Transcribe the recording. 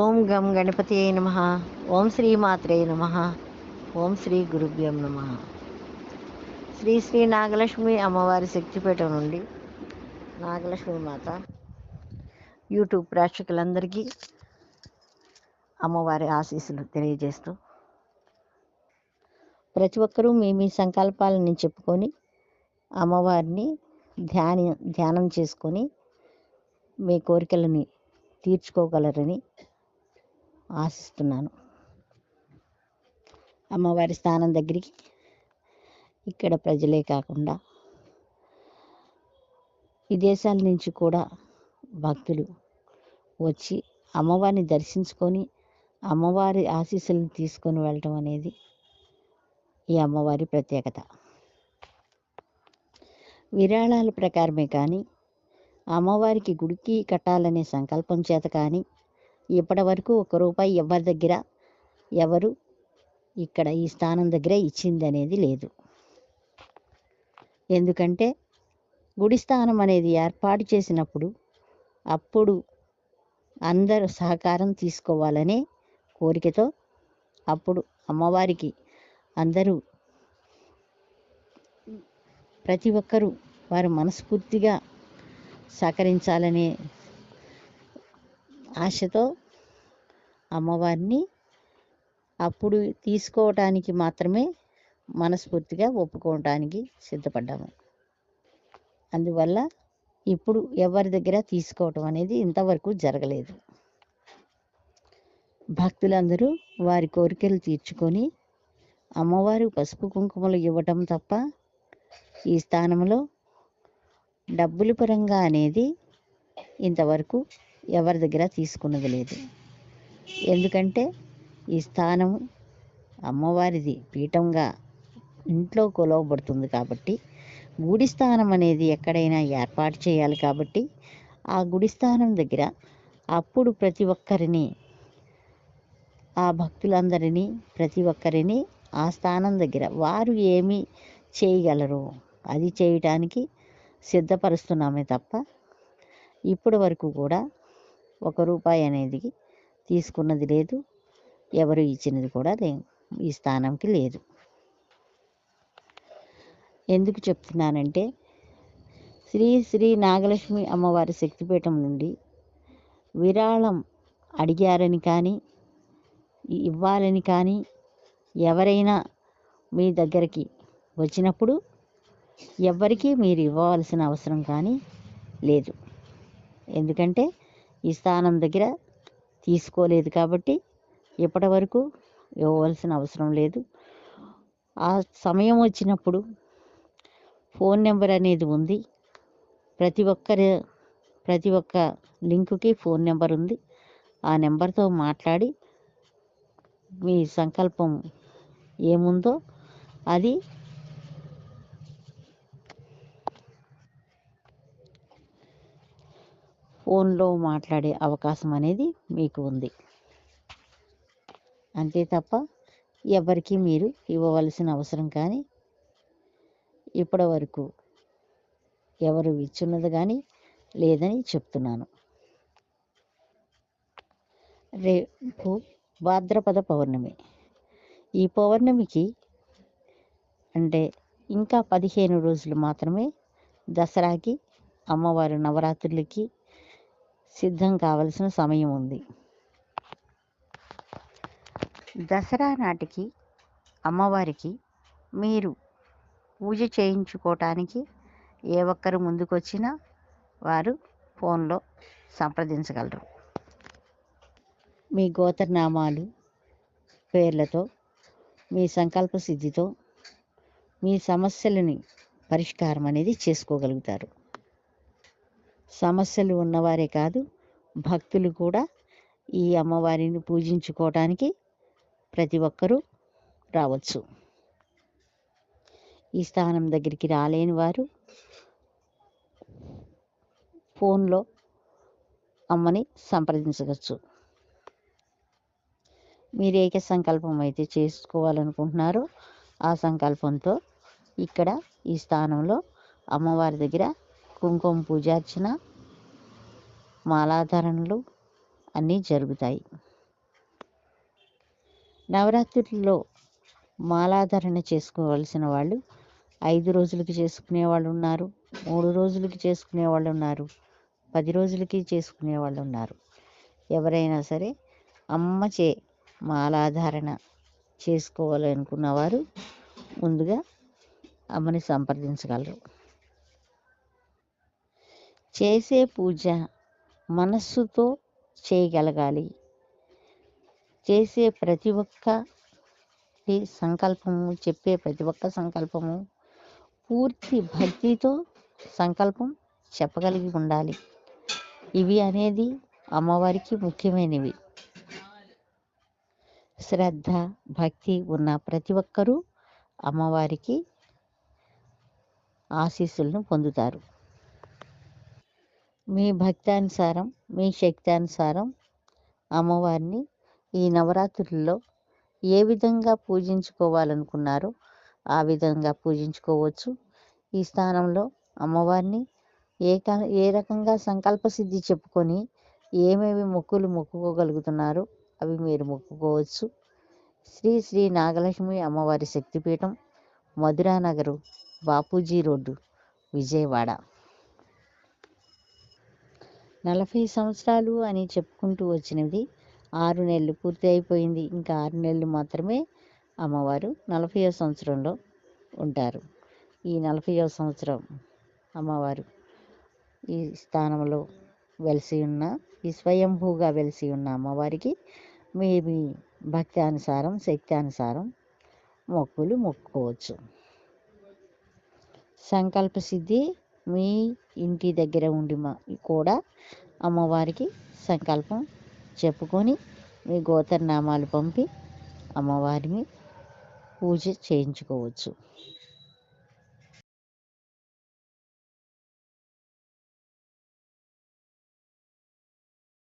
ఓం గం గణపతి నమ. ఓం శ్రీ మాత్రే నమ. ఓం శ్రీ గురుభ్యం నమ. శ్రీ శ్రీ నాగలక్ష్మి అమ్మవారి శక్తిపీఠం నుండి నాగలక్ష్మి మాత యూట్యూబ్ ప్రేక్షకులందరికీ అమ్మవారి ఆశీస్సులు తెలియజేస్తూ ప్రతి ఒక్కరూ మీ మీ సంకల్పాలని చెప్పుకొని అమ్మవారిని ధ్యాన ధ్యానం చేసుకొని మీ కోరికలని తీర్చుకోగలరని ఆశిస్తున్నాను. అమ్మవారి స్థానం దగ్గరికి ఇక్కడ ప్రజలే కాకుండా విదేశాల నుంచి కూడా భక్తులు వచ్చి అమ్మవారిని దర్శించుకొని అమ్మవారి ఆశీస్సులను తీసుకొని వెళ్ళటం అనేది ఈ అమ్మవారి ప్రత్యేకత. విరాళాల ప్రకారమే కానీ అమ్మవారికి గుడికి కట్టాలనే సంకల్పం చేత కానీ ఇప్పటి వరకు ఒక రూపాయి ఎవరి దగ్గర ఎవరు ఇక్కడ ఈ స్థానం దగ్గర ఇచ్చింది అనేది లేదు. ఎందుకంటే గుడి స్థానం అనేది ఏర్పాటు చేసినప్పుడు అప్పుడు అందరు సహకారం తీసుకోవాలనే కోరికతో అప్పుడు అమ్మవారికి అందరూ ప్రతి ఒక్కరూ వారు మనస్ఫూర్తిగా సహకరించాలనే ఆశతో అమ్మవారిని అప్పుడు తీసుకోవటానికి మాత్రమే మనస్ఫూర్తిగా ఒప్పుకోవటానికి సిద్ధపడ్డాము. అందువల్ల ఇప్పుడు ఎవరి దగ్గర తీసుకోవటం అనేది ఇంతవరకు జరగలేదు. భక్తులందరూ వారి కోరికలు తీర్చుకొని అమ్మవారు పసుపు కుంకుమలు ఇవ్వటం తప్ప ఈ స్థానంలో డబ్బుల పరంగా అనేది ఇంతవరకు ఎవరి దగ్గర తీసుకున్నది లేదు. ఎందుకంటే ఈ స్థానం అమ్మవారిది పీఠంగా ఇంట్లో కొలవబడుతుంది కాబట్టి గుడి స్థానం అనేది ఎక్కడైనా ఏర్పాటు చేయాలి కాబట్టి ఆ గుడి స్థానం దగ్గర అప్పుడు ప్రతి ఒక్కరిని ఆ భక్తులందరినీ ప్రతి ఒక్కరిని ఆ స్థానం దగ్గర వారు ఏమి చేయగలరు అది చేయటానికి సిద్ధపరుస్తున్నామే తప్ప ఇప్పటి వరకు కూడా ఒక రూపాయి అనేది తీసుకున్నది లేదు. ఎవరు ఇచ్చినది కూడా లే ఈ స్థానంకి లేదు. ఎందుకు చెప్తున్నానంటే శ్రీ శ్రీ నాగలక్ష్మి అమ్మవారి శక్తిపీఠం నుండి విరాళం అడిగారని కానీ ఇవ్వాలని కానీ ఎవరైనా మీ దగ్గరికి వచ్చినప్పుడు ఎవ్వరికీ మీరు ఇవ్వవలసిన అవసరం కానీ లేదు. ఎందుకంటే ఈ స్థానం దగ్గర తీసుకోలేదు కాబట్టి ఇప్పటి వరకు ఇవ్వవలసిన అవసరం లేదు. ఆ సమయం వచ్చినప్పుడు ఫోన్ నెంబర్ అనేది ఉంది. ప్రతి ఒక్కరి ప్రతి ఒక్క లింకుకి ఫోన్ నెంబర్ ఉంది. ఆ నెంబర్తో మాట్లాడి మీ సంకల్పం ఏముందో అది ఫోన్లో మాట్లాడే అవకాశం అనేది మీకు ఉంది. అంతే తప్ప ఎవరికి మీరు ఇవ్వవలసిన అవసరం కానీ ఇప్పటి వరకు ఎవరు ఇచ్చున్నది కానీ లేదని చెప్తున్నాను. రేపు భాద్రపద పౌర్ణమి. ఈ పౌర్ణమికి అంటే ఇంకా పదిహేను రోజులు మాత్రమే దసరాకి అమ్మవారి నవరాత్రులకి సిద్ధం కావలసిన సమయం ఉంది. దసరా నాటికి అమ్మవారికి మీరు పూజ చేయించుకోవటానికి ఏ ఒక్కరు ముందుకొచ్చినా వారు ఫోన్లో సంప్రదించగలరు. మీ గోత్రనామాలు పేర్లతో మీ సంకల్ప సిద్ధితో మీ సమస్యలని పరిష్కారం అనేది చేసుకోగలుగుతారు. సమస్యలు ఉన్నవారే కాదు భక్తులు కూడా ఈ అమ్మవారిని పూజించుకోవటానికి ప్రతి ఒక్కరూ రావచ్చు. ఈ స్థానం దగ్గరికి రాలేని వారు ఫోన్లో అమ్మని సంప్రదించవచ్చు. మీరు ఏక సంకల్పం అయితే చేసుకోవాలనుకుంటున్నారో ఆ సంకల్పంతో ఇక్కడ ఈ స్థానంలో అమ్మవారి దగ్గర కుంకుమ పూజార్చన మాలాధారణలు అన్నీ జరుగుతాయి. నవరాత్రుల్లో మాలాధారణ చేసుకోవాల్సిన వాళ్ళు ఐదు రోజులకి చేసుకునే వాళ్ళు ఉన్నారు మూడు రోజులకి చేసుకునే వాళ్ళు ఉన్నారు పది రోజులకి చేసుకునే వాళ్ళు ఉన్నారు. ఎవరైనా సరే అమ్మచే మాలాధారణ చేసుకోవాలనుకున్న వారు ముందుగా అమ్మని సంప్రదించగలరు. చేసే పూజ మనస్సుతో చేయగలగాలి. చేసే ప్రతి ఒక్క సంకల్పము చెప్పే ప్రతి ఒక్క సంకల్పము పూర్తి భక్తితో సంకల్పం చెప్పగలిగి ఉండాలి. ఇవి అనేది అమ్మవారికి ముఖ్యమైనవి. శ్రద్ధ భక్తి ఉన్న ప్రతి ఒక్కరూ అమ్మవారికి ఆశీస్సులను పొందుతారు. మీ భక్తానుసారం మీ శక్తానుసారం అమ్మవారిని ఈ నవరాత్రుల్లో ఏ విధంగా పూజించుకోవాలనుకున్నారో ఆ విధంగా పూజించుకోవచ్చు. ఈ స్థానంలో అమ్మవారిని ఏ ఏ రకంగా సంకల్ప సిద్ధి చెప్పుకొని ఏమేమి మొక్కులు మొక్కుకోగలుగుతున్నారో అవి మీరు మొక్కుకోవచ్చు. శ్రీ శ్రీ నాగలక్ష్మి అమ్మవారి శక్తిపీఠం మధురానగరు బాపూజీ రోడ్డు విజయవాడ. నలభై సంవత్సరాలు అని చెప్పుకుంటూ వచ్చినది ఆరు నెలలు పూర్తి అయిపోయింది. ఇంకా ఆరు నెలలు మాత్రమే అమ్మవారు నలభైవ సంవత్సరంలో ఉంటారు. ఈ నలభైవ సంవత్సరం అమ్మవారు ఈ స్థానంలో వెలిసి ఉన్న ఈ స్వయంభూగా వెలిసి ఉన్న అమ్మవారికి మీ మీ భక్తి అనుసారం శక్తి అనుసారం మొక్కులు మొక్కుకోవచ్చు. సంకల్ప సిద్ధి మీ ఇంటి దగ్గర ఉండి మా కూడా అమ్మవారికి సంకల్పం చెప్పుకొని మీ గోత్రనామాలు పంపి అమ్మవారిని పూజ చేయించుకోవచ్చు.